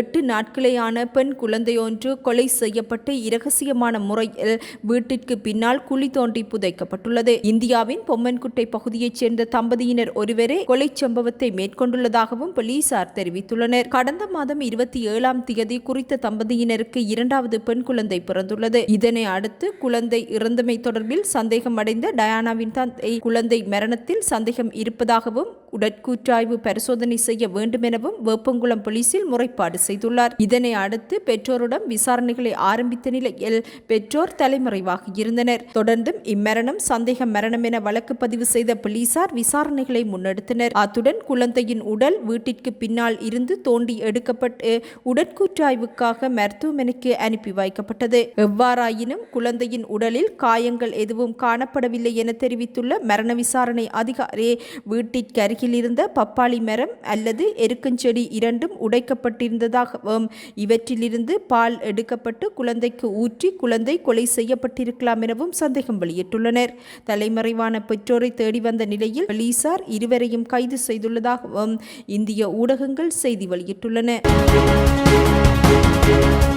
எட்டு நாட்களேயான பெண் குழந்தையொன்று கொலை செய்யப்பட்டு இரகசியமான முறையில் வீட்டிற்கு பின்னால் குழி தோண்டி புதைக்கப்பட்டுள்ளது. இந்தியாவின் பொம்மன்குட்டை பகுதியைச் சேர்ந்த தம்பதியினர் ஒருவரே கொலை சம்பவத்தை மேற்கொண்டுள்ளதாகவும் போலீசார் தெரிவித்துள்ளனர். கடந்த மாதம் இருபத்தி ஏழாம் தேதி குறித்த தம்பதியினருக்கு இரண்டாவது பெண் குழந்தை பிறந்துள்ளது. இதனை அடுத்து குழந்தை இறந்தமை தொடர்பில் சந்தேகம் அடைந்த டயானாவின் தந்தை குழந்தை மரணத்தில் சந்தேகம் இருப்பதாகவும் உடற்கூற்றாய்வு பரிசோதனை செய்ய வேண்டும் எனவும் வேப்பங்குளம் போலீசில் முறைப்பாடு செய்துள்ளார். இதனை அடுத்து பெற்றோரிடம் விசாரணைகளை ஆரம்பித்த நிலையில் பெற்றோர் தலைமறைவாக இருந்தனர். தொடர்ந்தும் இம்மரணம் சந்தேக மரணம் என வழக்கு பதிவு செய்த போலீசார் விசாரணைகளை முன்னெடுத்தனர். அத்துடன் குழந்தையின் உடல் வீட்டிற்கு பின்னால் இருந்து தோண்டி எடுக்கப்பட்டு உடற்கூற்றாய்வுக்காக மருத்துவமனைக்கு அனுப்பி வைக்கப்பட்டது. எவ்வாறாயினும் குழந்தையின் உடலில் காயங்கள் எதுவும் காணப்படவில்லை என தெரிவித்துள்ள மரண விசாரணை அதிகாரி வீட்டிற்கு அருகில் இருந்த பப்பாளி மரம் அல்லது எருக்கஞ்செடி இரண்டும் உடைக்கப்பட்டிருந்தது. உடைக்கப்பட்டிருந்ததாகவும் இவற்றிலிருந்து பால் எடுக்கப்பட்டு குழந்தைக்கு ஊற்றி குழந்தை கொலை செய்யப்பட்டிருக்கலாம் எனவும் சந்தேகம் வெளியிட்டுள்ளனர். தலைமறைவான பெற்றோரை தேடி வந்த நிலையில் போலீசார் இருவரையும் கைது செய்துள்ளதாகவும் இந்திய ஊடகங்கள் செய்தி வெளியிட்டுள்ளன.